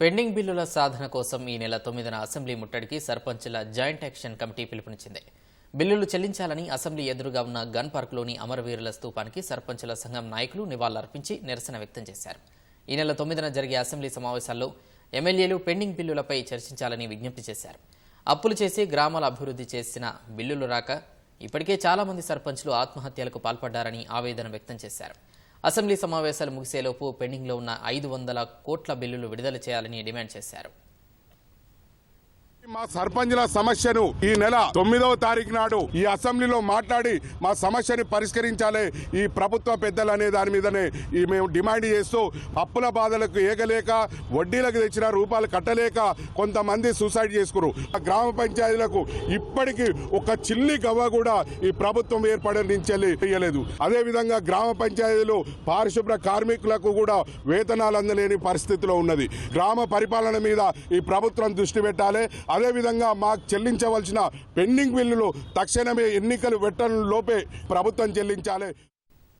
Pending బిల్లుల సాధన కోసం ఈ నెల తొమ్మిదిన అసెంబ్లీ ముట్టడికి సర్పంచ్ల జాయింట్ యాక్షన్ కమిటీ పిలుపునిచ్చింది. బిల్లులు చెల్లించాలని అసెంబ్లీ ఎదురుగా ఉన్న గన్ పార్క్లోని అమరవీరుల స్తూపానికి సర్పంచుల సంఘం నాయకులు నివాళులర్పించి నిరసన వ్యక్తం చేశారు. ఈ నెల తొమ్మిదిన జరిగే అసెంబ్లీ సమావేశాల్లో ఎమ్మెల్యేలు పెండింగ్ బిల్లులపై చర్చించాలని విజ్ఞప్తి చేశారు. అప్పులు చేసి గ్రామాల అభివృద్ధి చేసిన బిల్లులు రాక ఇప్పటికే చాలా మంది సర్పంచులు ఆత్మహత్యలకు పాల్పడ్డారని ఆవేదన వ్యక్తం చేశారు. అసెంబ్లీ సమావేశాలు ముగిసేలోపు పెండింగ్లో ఉన్న ఐదు వందల కోట్ల బిల్లులు విడుదల చేయాలని డిమాండ్ చేశారు. మా సర్పంచుల సమస్యను ఈ నెల తొమ్మిదవ తారీఖు నాడు ఈ అసెంబ్లీలో మాట్లాడి మా సమస్యని పరిష్కరించాలి ఈ ప్రభుత్వ పెద్దలు అనే దాని మీదనే ఈ మేము డిమాండ్ చేస్తూ అప్పుల బాధలకు ఏగలేక వడ్డీలకు తెచ్చిన రూపాయలు కట్టలేక కొంతమంది సూసైడ్ చేసుకురు. ఆ గ్రామ పంచాయతీలకు ఇప్పటికీ ఒక చిల్లి గవ్వ కూడా ఈ ప్రభుత్వం ఏర్పడిన నుంచి ఇయ్యలేదు అదేవిధంగా గ్రామ పంచాయతీలు పారిశుభ్ర కార్మికులకు కూడా వేతనాలు అందలేని పరిస్థితిలో ఉన్నది. గ్రామ పరిపాలన మీద ఈ ప్రభుత్వం దృష్టి పెట్టాలి. అదేవిధంగా మాకు చెల్లించవలసిన పెండింగ్ బిల్లులు తక్షణమే ఎన్నికలు పెట్టడం లోపే ప్రభుత్వం చెల్లించాలి.